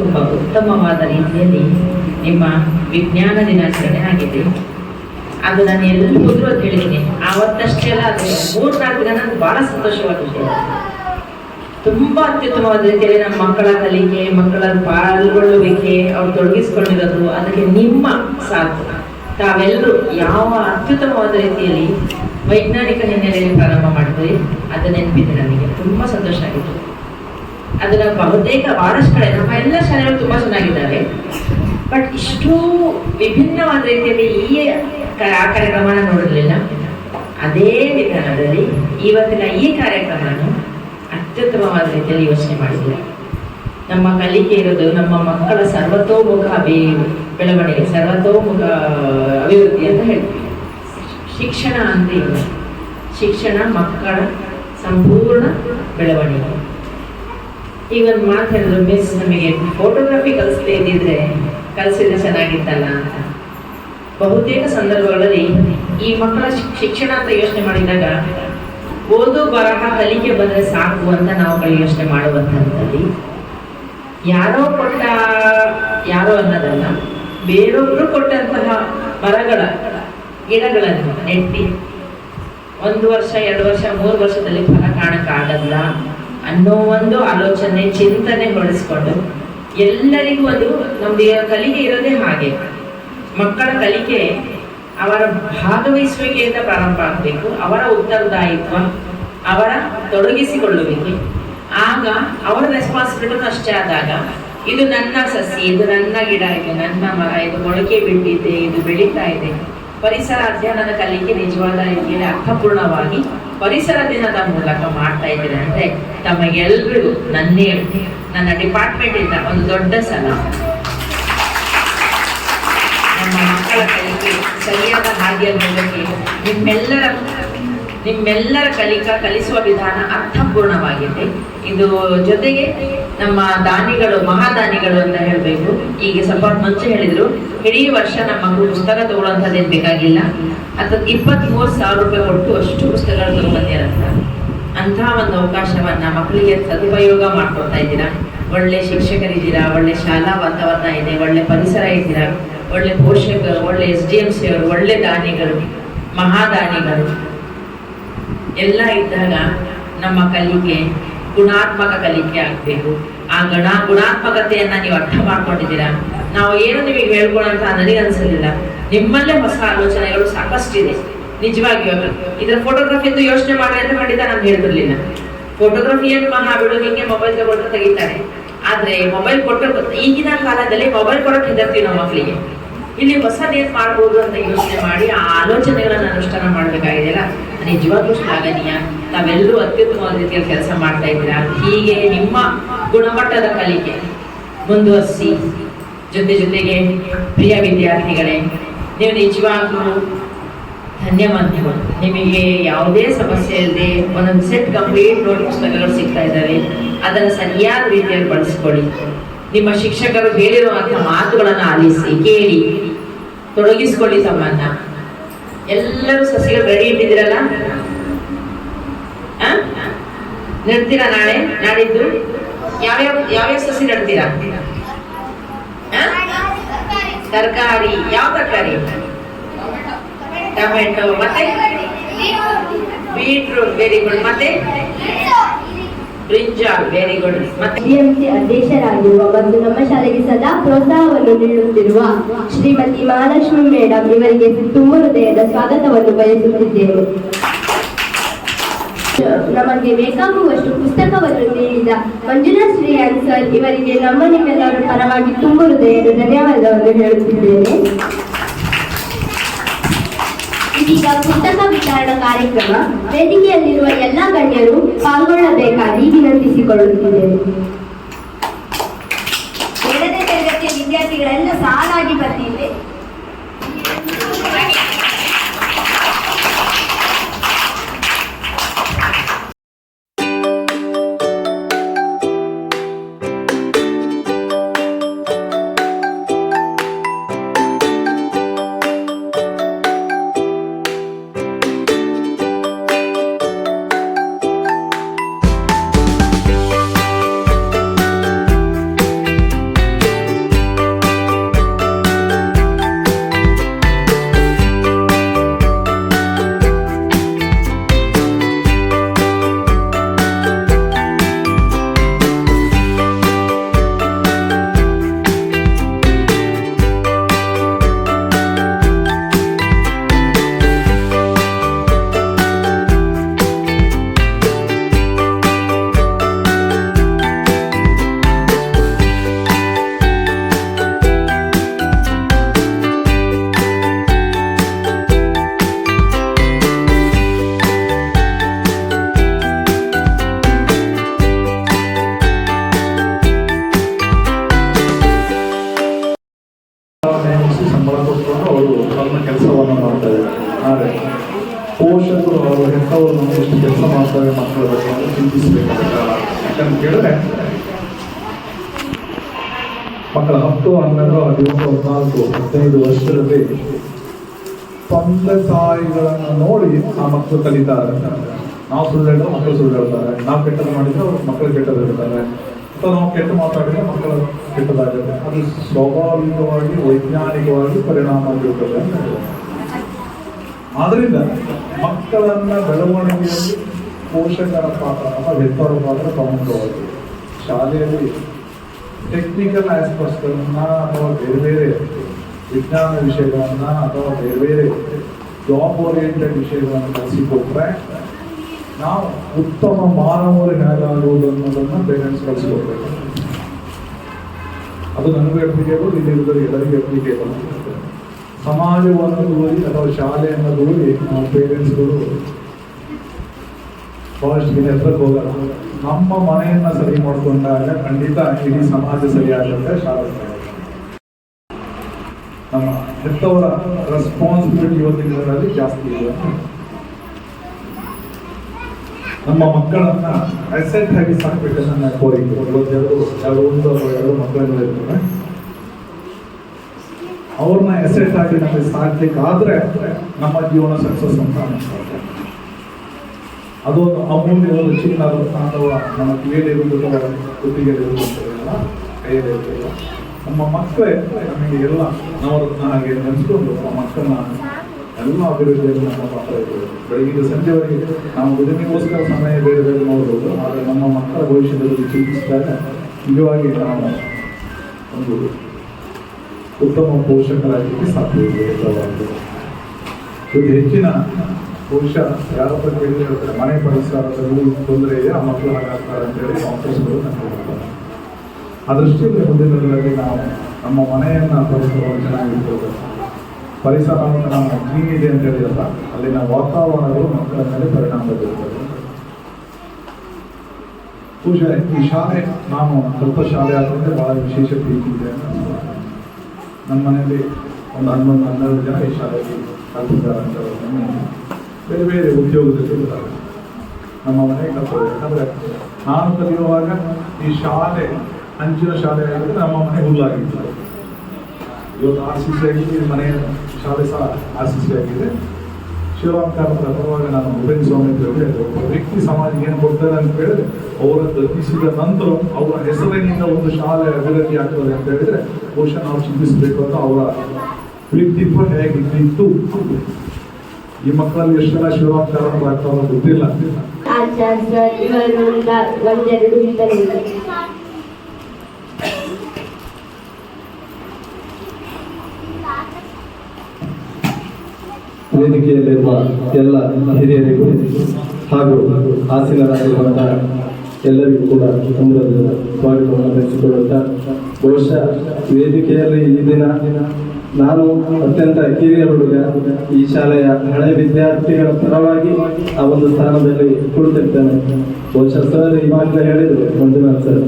ತುಂಬ ಉತ್ತಮವಾದ ರೀತಿಯಲ್ಲಿ ನಿಮ್ಮ ವಿಜ್ಞಾನ ದಿನಾಚರಣೆ ಆಗಿದೆ. ಅದು ನಾನು ಎಲ್ಲರೂ ಹೋದ್ರು ಅಂತ ಹೇಳಿದ್ದೀನಿ ಆವತ್ತಷ್ಟೇ ಅಲ್ಲ ಅದು ಮೂರ್ನಾಲ್ಕು ನನಗೆ ಬಹಳ ಸಂತೋಷವಾದ ವಿಷಯ. ತುಂಬ ಅತ್ಯುತ್ತಮವಾದ ರೀತಿಯಲ್ಲಿ ನಮ್ಮ ಮಕ್ಕಳ ಕಲಿಕೆ, ಮಕ್ಕಳ ಪಾಲ್ಗೊಳ್ಳುವಿಕೆ, ಅವ್ರು ತೊಡಗಿಸ್ಕೊಂಡಿರೋದು, ಅದಕ್ಕೆ ನಿಮ್ಮ ಸಾಥ್. ತಾವೆಲ್ಲರೂ ಯಾವ ಅತ್ಯುತ್ತಮವಾದ ರೀತಿಯಲ್ಲಿ ವೈಜ್ಞಾನಿಕ ಹಿನ್ನೆಲೆಯಲ್ಲಿ ಪ್ರಾರಂಭ ಮಾಡಿದ್ರಿ, ಅದು ನೆನಪಿದೆ ನನಗೆ ತುಂಬ ಸಂತೋಷ ಆಗಿತ್ತು. ಅದನ್ನ ಬಹುತೇಕ ಬಹಳಷ್ಟು ಕಡೆ ನಮ್ಮ ಎಲ್ಲ ಶಾಲೆಗಳು ತುಂಬ ಚೆನ್ನಾಗಿದ್ದಾವೆ. ಬಟ್ ಇಷ್ಟು ವಿಭಿನ್ನವಾದ ರೀತಿಯಲ್ಲಿ ಈ ಆ ಕಾರ್ಯಕ್ರಮನ ನೋಡಿರಲಿಲ್ಲ. ಅದೇ ವಿಧಾನದಲ್ಲಿ ಇವತ್ತಿನ ಈ ಕಾರ್ಯಕ್ರಮವನ್ನು ಅತ್ಯುತ್ತಮವಾದ ರೀತಿಯಲ್ಲಿ ಯೋಚನೆ ಮಾಡಿದ್ದೀವಿ ನಮ್ಮ ಕಲಿಕೆ ಇರೋದು ನಮ್ಮ ಮಕ್ಕಳ ಸರ್ವತೋಮುಖ ಅಭಿ, ಬೆಳವಣಿಗೆ, ಸರ್ವತೋಮುಖ ಅಭಿವೃದ್ಧಿ ಅಂತ ಹೇಳ್ತೀವಿ. ಶಿಕ್ಷಣ ಅಂದ್ರೆ ಶಿಕ್ಷಣ ಮಕ್ಕಳ ಸಂಪೂರ್ಣ ಬೆಳವಣಿಗೆ. ಈಗ ಒಂದು ಮಾತು ಹೇಳಿದ್ರು ಮಿಸ್ ನಮಗೆ ಫೋಟೋಗ್ರಫಿ ಕಲಿಸದೇ ಇದ್ದಿದ್ರೆ ಕಲಿಸಿದ್ರೆ ಚೆನ್ನಾಗಿತ್ತಲ್ಲ ಅಂತ. ಬಹುತೇಕ ಸಂದರ್ಭಗಳಲ್ಲಿ ಈ ಮಕ್ಕಳ ಶಿಕ್- ಶಿಕ್ಷಣ ಅಂತ ಯೋಚನೆ ಮಾಡಿದಾಗ, ಓದು, ಬರಹ, ಕಲಿಕೆ ಬಂದರೆ ಸಾಕು ಅಂತ ನಾವುಗಳು ಯೋಚನೆ ಮಾಡುವಂಥದ್ದಲ್ಲಿ ಯಾರೋ ಕೊಟ್ಟ, ಯಾರೋ ಅನ್ನೋದಲ್ಲ ಬೇರೊಬ್ಬರು ಕೊಟ್ಟಂತಹ ಮರಗಳ, ಗಿಡಗಳನ್ನು ನೆಟ್ಟಿ, ಒಂದು ವರ್ಷ, ಎರಡು ವರ್ಷ, ಮೂರು ವರ್ಷದಲ್ಲಿ ಫಲ ಕಾಣಕ್ಕಾಗಲ್ಲ. ಅನ್ನೋ ಒಂದು ಆಲೋಚನೆ, ಚಿಂತನೆ ಹೊಡೆಸ್ಕೊಂಡು ಎಲ್ಲರಿಗೂ ಅದು ನಮ್ದು ಕಲಿಕೆ ಇರೋದೇ ಹಾಗೆ. ಮಕ್ಕಳ ಕಲಿಕೆ ಅವರ ಭಾಗವಹಿಸುವಿಕೆಯಿಂದ ಪ್ರಾರಂಭ ಆಗಬೇಕು, ಅವರ ಉತ್ತರದಾಯಿತ್ವ, ಅವರ ತೊಡಗಿಸಿಕೊಳ್ಳುವಿಕೆ. ಆಗ ಅವರ ರೆಸ್ಪಾನ್ಸಿಬಿಲಿಟಿ ಅಷ್ಟೇ ಆದಾಗ ಇದು ನನ್ನ ಸಸಿ, ಇದು ನನ್ನ ಗಿಡ, ಇದೆ ನನ್ನ ಮರ, ಇದು ಮೊಳಕೆ ಬಿಟ್ಟಿದೆ ಇದು ಬೆಳೀತಾ ಇದೆ. ಪರಿಸರ ಅಧ್ಯಯನದ ಕಲಿಕೆ ನಿಜವಾದ ರೀತಿಯಲ್ಲಿ ಅರ್ಥಪೂರ್ಣವಾಗಿ ಪರಿಸರ ದಿನದ ಮೂಲಕ ಮಾಡ್ತಾ ಇದ್ದೀರಿ ಅಂದ್ರೆ ತಮಗೆಲ್ಲರಿಗೂ ನನ್ನೇ ನನ್ನ ಡಿಪಾರ್ಟ್ಮೆಂಟ್ ಇಂದ ಒಂದು ದೊಡ್ಡ ಸಲ. ನಮ್ಮ ಮಕ್ಕಳ ಕಲಿಕೆ ಸರಿಯಾದ ಹಾದಿಯಲ್ಲಿ ನಿಮ್ಮೆಲ್ಲರ ನಿಮ್ಮೆಲ್ಲರ ಕಲಿಕಾ ಕಲಿಸುವ ವಿಧಾನ ಅರ್ಥಪೂರ್ಣವಾಗಿದೆ. ಇದು ಜೊತೆಗೆ ನಮ್ಮ ದಾನಿಗಳು, ಮಹಾದಾನಿಗಳು ಅಂತ ಹೇಳಬೇಕು. ಈಗ ಸ್ವಲ್ಪ ಮುಂಚೆ ಹೇಳಿದ್ರು. ಇಡೀ ವರ್ಷ ನಮ್ಮ ಪುಸ್ತಕ ತಗೊಳ್ಳುವಂಥದ್ದೇನು ಬೇಕಾಗಿಲ್ಲ. ಅಥವಾ ಇಪ್ಪತ್ತ್ಮೂರು ಸಾವಿರ ರೂಪಾಯಿ ಕೊಟ್ಟು ಅಷ್ಟು ಪುಸ್ತಕಗಳು ತಗೊಂಡ್ಬಂದಿರಂತ ಅಂತಹ ಒಂದು ಅವಕಾಶವನ್ನ ಮಕ್ಕಳಿಗೆ ಸದುಪಯೋಗ ಮಾಡ್ಕೊಳ್ತಾ ಇದ್ದೀರಾ? ಒಳ್ಳೆ ಶಿಕ್ಷಕರಿದ್ದೀರಾ ಒಳ್ಳೆ ಶಾಲಾ ವಾತಾವರಣ ಇದೆ. ಒಳ್ಳೆ ಪರಿಸರ ಇದ್ದೀರಾ? ಒಳ್ಳೆ ಪೋಷಕರು, ಒಳ್ಳೆ ಎಸ್ ಡಿ ಎಂ ಸಿ ಅವರು, ಒಳ್ಳೆ ದಾನಿಗಳು, ಮಹಾದಾನಿಗಳು. ಎಲ್ಲ ಇದ್ದಾಗ ನಮ್ಮ ಕಲಿಕೆ ಗುಣಾತ್ಮಕ ಕಲಿಕೆ ಆಗಬೇಕು. ಆ ಗಣ, ಗುಣಾತ್ಮಕತೆಯನ್ನ ನೀವು ಅರ್ಥ ಮಾಡ್ಕೊಂಡಿದ್ದೀರಾ? ನಾವು ಏನು ನಿಮಗೆ ಹೇಳ್ಕೊಳಂತ ನನಗೆ ಅನ್ಸಲಿಲ್ಲ ನಿಮ್ಮಲ್ಲೇ ಹೊಸ ಆಲೋಚನೆಗಳು ಸಾಕಷ್ಟಿದೆ. ನಿಜವಾಗಿಯೂ ಇದರ ಫೋಟೋಗ್ರಫಿದ್ದು ಯೋಚನೆ ಮಾಡಿ ಅಂತ ಖಂಡಿತ ನಾನು ಹೇಳ್ತಿರ್ಲಿಲ್ಲ. ಫೋಟೋಗ್ರಫಿಯನ್ನು ಮಹಾ ಬಿಡು ಮೊಬೈಲ್ ತಗೊಂಡು ತೆಗಿತಾರೆ? ಆದ್ರೆ ಮೊಬೈಲ್ ಕೊಟ್ಟು ಈಗಿನ ಕಾಲದಲ್ಲಿ ಮೊಬೈಲ್ ಕೊಡಕ್ಕೆ ಹೆದರ್ತೀವಿ ನಾವು ಮಕ್ಕಳಿಗೆ ಇಲ್ಲಿ ಹೊಸದೇನ್ ಮಾಡ್ಬೋದು ಅಂತ ಯೋಚನೆ ಮಾಡಿ ಆ ಆಲೋಚನೆಗಳನ್ನು ಅನುಷ್ಠಾನ ಮಾಡಬೇಕಾಗಿದೆಯಲ್ಲ ನಿಜವಾಗ್ಲೂ ಶ್ಲಾಘನೀಯ ತಾವೆಲ್ಲರೂ ಅತ್ಯುತ್ತಮವಾದ ರೀತಿಯಲ್ಲಿ ಕೆಲಸ ಮಾಡ್ತಾ ಇದ್ದೀರಾ? ಹೀಗೆ ನಿಮ್ಮ ಗುಣಮಟ್ಟದ ಕಲಿಕೆ, ಮುಂದುವರಿಸಿ, ಜೊತೆ ಜೊತೆಗೆ ಪ್ರಿಯ ವಿದ್ಯಾರ್ಥಿಗಳೇ, ನೀವು ನಿಜವಾಗ್ಲೂ ಧನ್ಯವಾದಗಳು ನಿಮಗೆ ಯಾವುದೇ ಸಮಸ್ಯೆ ಇಲ್ಲದೆ ಒಂದೊಂದು ಸೆಟ್ ಕಂಪ್ಲೀಟ್ ನೋಟ್ ಪುಸ್ತಕಗಳು ಸಿಗ್ತಾ ಇದ್ದಾವೆ. ಅದನ್ನು ಸರಿಯಾದ ರೀತಿಯಲ್ಲಿ ಬಳಸ್ಕೊಳ್ಳಿ. ನಿಮ್ಮ ಶಿಕ್ಷಕರು ಹೇಳಿರುವಂತಹ ಮಾತುಗಳನ್ನು ಆಲಿಸಿ ಕೇಳಿ ತೊಡಗಿಸಿಕೊಳ್ಳಿ ತಮ್ಮನ್ನ. ಎಲ್ಲರೂ ಸಸಿಗಳು ರೆಡಿ ಇಟ್ಟಿದ್ದೀರಲ್ಲ? ನಡ್ತೀರಾ ನಾಳೆ? ನಾಡಿದ್ದು? ಯಾವ್ಯಾವ ಯಾವ್ಯಾವ ಸಸಿ ನೆಡ್ತೀರಾ? ತರಕಾರಿ ಯಾವ ತರಕಾರಿ? ಟೊಮೆಟೊ ಮತ್ತೆ? ಬೀಟ್ರೂಟ್ ವೆರಿ ಗುಡ್ ಮತ್ತೆ? ಬ್ರಿಂಜಾಲ್ ಅಧ್ಯಕ್ಷರಾಗಿರುವ ಮತ್ತು ನಮ್ಮ ಶಾಲೆಗೆ ಸದಾ ಪ್ರೋತ್ಸಾಹವನ್ನು ನೀಡುತ್ತಿರುವ ಶ್ರೀಮತಿ ಮಹಾಲಕ್ಷ್ಮಿ ಮೇಡಮ್ ಇವರಿಗೆ ತುಂಬ ಹೃದಯದ ಸ್ವಾಗತವನ್ನು ಬಯಸುತ್ತಿದ್ದೇನೆ. ನಮಗೆ ಬೇಕಾಗುವಷ್ಟು ಪುಸ್ತಕವನ್ನು ನೀಡಿದ ಮಂಜುನಾಥ್ ಶ್ರೀಯಾನ್ ಸರ್ ಇವರಿಗೆ ನಮ್ಮ ನಿಮ್ಮೆಲ್ಲರ ಪರವಾಗಿ ತುಂಬ ಹೃದಯದ ಧನ್ಯವಾದವನ್ನು ಹೇಳುತ್ತಿದ್ದೇನೆ. ಇದೀಗ ಪುಸ್ತಕ ವಿತರಣಾ ಕಾರ್ಯಕ್ರಮ ವೇದಿಕೆಯಲ್ಲಿರುವ ಎಲ್ಲ ಗಣ್ಯರು ಪಾಲ್ಗೊಳ್ಳಬೇಕಾಗಿ ವಿನಂತಿಸಿಕೊಳ್ಳುತ್ತಿದ್ದೇನೆ. ಎರಡನೇ ತರಗತಿಯ ವಿದ್ಯಾರ್ಥಿಗಳೆಲ್ಲ ಸಾಲಾಗಿ ಬರ್ತಿದ್ದೆ ಸಂಬಳ ಕೊಟ್ಕೊಂಡು ಅವರು ತಮ್ಮ ಕೆಲಸವನ್ನು ಮಾಡ್ತಾರೆ. ಆದರೆ ಪೋಷಕರು ಅವರು ಹೆತ್ತವರು ಎಷ್ಟು ಕೆಲಸ ಮಾಡ್ತಾರೆ ಮಕ್ಕಳ ಬಗ್ಗೆ ಚಿಂತಿಸಬೇಕಾದ ಯಾಕಂತ ಕೇಳಿದ್ರೆ ಮಕ್ಕಳ ಹತ್ತು ಹನ್ನೆರಡು ಹದಿಮೂರು ಹದಿನಾಲ್ಕು ಹದಿನೈದು ವರ್ಷದಲ್ಲಿ ತಂದೆ ತಾಯಿಗಳನ್ನು ನೋಡಿ ಆ ಮಕ್ಕಳು ಕಲಿತಾರೆ ನಾವು ಸುಳ್ಳು ಹೇಳಿದ್ರೆ ಮಕ್ಕಳು ಸುಳ್ಳು ಹೇಳ್ತಾರೆ. ನಾವು ಕೆಟ್ಟದ್ದು ಮಾಡಿದ್ರೆ ಅವ್ರು ಮಕ್ಕಳು ಕೆಟ್ಟದ್ದು ಹೇಳ್ತಾರೆ. ಅಥವಾ ನಾವು ಕೆಟ್ಟ ಮಾತಾಡಿದ್ರೆ ಮಕ್ಕಳು ಕೆಟ್ಟದಾಗುತ್ತೆ ಅದು ಸ್ವಾಭಾವಿಕವಾಗಿ, ವೈಜ್ಞಾನಿಕವಾಗಿ ಪರಿಣಾಮ ಬೀರುತ್ತದೆ ಆದ್ದರಿಂದ ಮಕ್ಕಳನ್ನ ಬೆಳವಣಿಗೆಯಲ್ಲಿ ಪೋಷಕರ ಪಾತ್ರ, ಅಥವಾ ಹೆತ್ತವರ ಪಾತ್ರ ಪ್ರಮುಖವಾಗಿದೆ. ಶಾಲೆಯಲ್ಲಿ ಟೆಕ್ನಿಕಲ್ ಆಸ್ಪೆಕ್ಟ್ಸ್ಗಳನ್ನ ಅಥವಾ ಬೇರೆ ಬೇರೆ ವಿಜ್ಞಾನ ವಿಷಯಗಳನ್ನ ಅಥವಾ ಬೇರೆ ಬೇರೆ ಜಾಬ್ ಓರಿಯೆಂಟೆಡ್ ವಿಷಯಗಳನ್ನು ಕಲಿಸಿಕೊಟ್ರೆ ನಾವು ಉತ್ತಮ ಮಾನವರು ಹೇಗಾಗುವುದು ಅನ್ನೋದನ್ನ ಪೇರೆಂಟ್ಸ್ ಕಲಿಸ್ಕೊಡ್ಬೇಕು. ಅದು ನನಗೂ ಅಪ್ಲಿಕೇಬಲ್ ಇಲ್ಲಿರುವುದರಿಗೆ ಎಲ್ಲರಿಗೂ ಅಪ್ಲಿಕೇಬಲ್ ಸಮಾಜವನ್ನು ದೂರಿ ಅಥವಾ ಶಾಲೆಯನ್ನು ದೂರಿ ನಾವು ಪೇರೆಂಟ್ಸ್ಗಳು ಫಸ್ಟ್ ಹತ್ರಕ್ಕೆ ಹೋಗಲ್ಲ. ನಮ್ಮ ಮನೆಯನ್ನ ಸರಿ ಮಾಡಿಕೊಂಡಾಗ ಖಂಡಿತ ಇಡೀ ಸಮಾಜ ಸರಿಯಾಗುತ್ತೆ ಶಾಲೆ. ನಮ್ಮ ಹೆತ್ತವರ ರೆಸ್ಪಾನ್ಸಿಬಿಲಿಟಿ ಇವತ್ತಿನ ಜಾಸ್ತಿ ಇದೆ. ನಮ್ಮ ಮಕ್ಕಳನ್ನ ಅಸೆಂಟ್ ಆಗಿ ಸಾಕ್ಬೇಕನ್ನ ನಾನು ಕೋರಿಕೆ. ಒಂದು ಎರಡು ಒಂದು, ಎರಡು ಮಕ್ಕಳನ್ನ ಇರ್ತಾರೆ ಅವ್ರನ್ನ ಎಸೆಟ್ ಆಗಿ ನಮಗೆ ಸಾಕ್ಲಿಕ್ಕೆ ಆದ್ರೆ ನಮ್ಮ ಜೀವನ ಸಕ್ಸಸ್ ಅಂತ ಅನ್ಸ್ತಾರೆ ಅದೊಂದು ಅಮೂಲ್ಯವಾದ ಚಿನ್ನ ಅಥವಾ ನಮ್ಮ ಕಿವಿಯಲ್ಲಿರುವುದು ಅಥವಾ ಕುತ್ತಿಗೆಯಲ್ಲಿರುವಂಥದ್ದೆಲ್ಲ ಕೈಯಲ್ಲಿರುವುದಿಲ್ಲ ನಮ್ಮ ಮಕ್ಕಳೇ ನಮಗೆ ಎಲ್ಲ ನವರತ್ನ ಹಾಗೆ ನೆನೆಸ್ಕೊಂಡು ನಮ್ಮ ಮಕ್ಕಳನ್ನ ಎಲ್ಲ ಅಭಿವೃದ್ಧಿಯಲ್ಲಿ ನಮ್ಮ ಮಕ್ಕಳು ಬೆಳಗಿನ ಸಂಜೆವರೆಗೆ ನಾವು ದುಡಿಮೆಗೋಸ್ಕರ ಸಮಯ ಬೇರೆ ನೋಡ್ಬೋದು, ಆದರೆ ನಮ್ಮ ಮಕ್ಕಳ ಭವಿಷ್ಯದಲ್ಲಿ ಚಿಂತಿಸಿದಾಗ ನಿಜವಾಗಿ ನಾವು ಒಂದು ಉತ್ತಮ ಪೋಷಕರಾಗಲಿಕ್ಕೆ ಸಾಧ್ಯವಿದೆ ಇದು ಹೆಚ್ಚಿನ ಬಹುಶಃ ಯಾರಪ್ಪ ಬಗ್ಗೆ ಹೇಳ್ತಾರೆ. ಮನೆ ಪರಿಸರದಲ್ಲಿ ತೊಂದರೆ ಇದೆ, ಆ ಮಕ್ಕಳು ಹಾಗಾಗ್ತಾರೆ ಅಂತೇಳಿ ಡಾಕ್ಟರ್ಸ್ಗಳು ನಮಗೆ ಹೇಳ್ತಾರೆ. ಆ ದೃಷ್ಟಿಯಲ್ಲಿ ಮುಂದಿನ ದಿನಗಳಲ್ಲಿ ನಾವು ನಮ್ಮ ಮನೆಯನ್ನ ಪರಿಸರವನ್ನು ಚೆನ್ನಾಗಿರ್ಬೋದು ಪರಿಸರ ನಮ್ಮ ಕ್ಲೀನ್ ಇದೆ ಅಂತ ಹೇಳಿರಲ್ಲ ಅಲ್ಲಿನ ವಾತಾವರಣಗಳು ಮಕ್ಕಳ ಮೇಲೆ ಪರಿಣಾಮ ಬೀರುತ್ತದೆ ಪೂಜೆ, ಈ ಶಾಲೆ, ನಾನು ಸ್ವಲ್ಪ ಶಾಲೆ ಆದ್ರಿಂದ ಬಹಳ ವಿಶೇಷ ಪ್ರೀತಿ ಇದೆ ನಮ್ಮ ಮನೆಯಲ್ಲಿ ಒಂದು ಹನ್ನೊಂದು, ಹನ್ನೆರಡು ಜನ ಈ ಶಾಲೆಯಲ್ಲಿ ಕಲ್ತಿದ್ದಾರೆ ಅಂತ ಹೇಳೋದು. ಬೇರೆ ಬೇರೆ ಉದ್ಯೋಗದಲ್ಲಿ ಇರ್ತಾರೆ ನಮ್ಮ ಮನೆ ಕಲ್ತವ್ರು ಯಾಕಂದರೆ ನಾನು ಕಲಿಯುವಾಗ ಈ ಶಾಲೆ, ಅಂಚಿನ ಶಾಲೆ ನಮ್ಮ ಮನೆ ಹುಲ್ಲಾಗಿತ್ತು. ಇವತ್ತು ಆರ್ ಸಿ ಆಗಿದೆ ಮನೆ ಶಾಲೆ ಸಹ ಆಗಿದೆ ಶಿವರಾಮ್ ಕಾರಂತರ ಬರುವಾಗ ನಾನು ಉಪೇಂದ್ರ ಸ್ವಾಮಿ ಹೇಳಿದೆ ಒಬ್ಬ ವ್ಯಕ್ತಿ ಸಮಾಜಕ್ಕೆ ಏನು ಕೊಡ್ತಾರೆ ಅಂತ ಹೇಳಿದ್ರೆ ಅವರ ದರ್ಶಿಸಿದ ನಂತರ ಅವರ ಹೆಸರಿನಿಂದ ಒಂದು ಶಾಲೆ ಅಭಿವೃದ್ಧಿ ಆಗ್ತದೆ ಅಂತ ಹೇಳಿದ್ರೆ, ಬಹುಶಃ ನಾವು ಚಿಂತಿಸಬೇಕು ಅಂತ ಅವರ ವ್ಯಕ್ತಿತ್ವ ಹೇಗಿತ್ತು ಈ ಮಕ್ಕಳಲ್ಲಿ ಎಷ್ಟೆಲ್ಲ ಜನ ಶಿವರಾಮ್ ಕಾರಂತರ ಆಗ್ತಾರೋ ಗೊತ್ತಿಲ್ಲ ಆಚಾರ್ಯ ಇವರು ನ- ಒಂದೆರಡು ಇದ್ದರೆ ವೇದಿಕೆಯಲ್ಲಿರುವ ಎಲ್ಲ ಹಿರಿಯರಿಗೂ ಹಾಗೂ ಆಸೀನರಾಗಿರುವಂತಹ ಎಲ್ಲರಿಗೂ ಕೂಡ ತುಂಬದ ಸ್ವಾಗತವನ್ನು ಬೆಳೆಸಿಕೊಳ್ಳುತ್ತ ಬಹುಶಃ ವೇದಿಕೆಯಲ್ಲಿ ಈ ದಿನ ನಾನು ಅತ್ಯಂತ ಕಿರಿಯ ಹುಡುಗ ಈ ಶಾಲೆಯ ಹಳೆ ವಿದ್ಯಾರ್ಥಿಗಳ ಪರವಾಗಿ ಆ ಒಂದು ಸ್ಥಾನದಲ್ಲಿ ಕುಳಿತಿರ್ತೇನೆ. ಬಹುಶಃ ಸರ್ ಇವಾಗಲೇ ಹೇಳಿದರು. ಮಂಜುನಾಥ್ ಸರ್.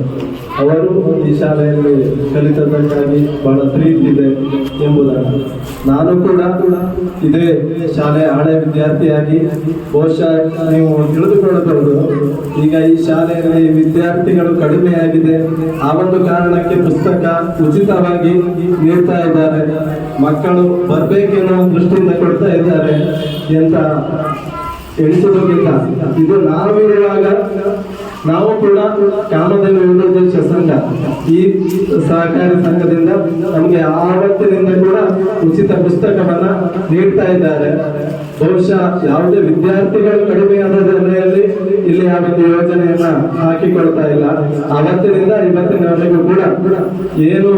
ಅವರು ಈ ಶಾಲೆಯಲ್ಲಿ ಕಲಿತದಕ್ಕಾಗಿ ಬಹಳ ಪ್ರೀತಿ ಇದೆ ಎಂಬುದನ್ನು ನಾನು ಕೂಡ ಇದೇ ಶಾಲೆಯ ಹಳೆ ವಿದ್ಯಾರ್ಥಿಯಾಗಿ ಬಹುಶಃ ನೀವು ತಿಳಿದುಕೊಳ್ಳಬಹುದು. ಈಗ ಈ ಶಾಲೆಯಲ್ಲಿ ವಿದ್ಯಾರ್ಥಿಗಳು ಕಡಿಮೆಯಾಗಿದೆ ಆ ಒಂದು ಕಾರಣಕ್ಕೆ ಪುಸ್ತಕ ಉಚಿತವಾಗಿ ನೀಡ್ತಾ ಇದ್ದಾರೆ. ಮಕ್ಕಳು ಬರಬೇಕೆನ್ನೋ ದೃಷ್ಟಿಯಿಂದ ಕೊಡ್ತಾ ಇದ್ದಾರೆ ಅಂತ ಎಣಿಸಿದ ಇದು ನಾವಿರುವಾಗ ನಾವು ಕೂಡ ಕಾಮಧೇನು ಚಸಂಗ ಸಂಘ. ಈ ಸಹಕಾರಿ ಸಂಘದಿಂದ ನಮಗೆ ಆವತ್ತಿನಿಂದ ಕೂಡ ಉಚಿತ ಪುಸ್ತಕವನ್ನ ನೀಡ್ತಾ ಇದ್ದಾರೆ. ಬಹುಶಃ ಯಾವುದೇ ವಿದ್ಯಾರ್ಥಿಗಳು ಕಡಿಮೆ ಆದ ಜನರಲ್ಲಿ ಇಲ್ಲಿ ಯಾವುದೇ ಯೋಜನೆಯನ್ನ ಹಾಕಿಕೊಳ್ತಾ ಇಲ್ಲ. ಅವತ್ತಿನಿಂದ ಇವತ್ತಿನವರೆಗೂ ಕೂಡ ಏನು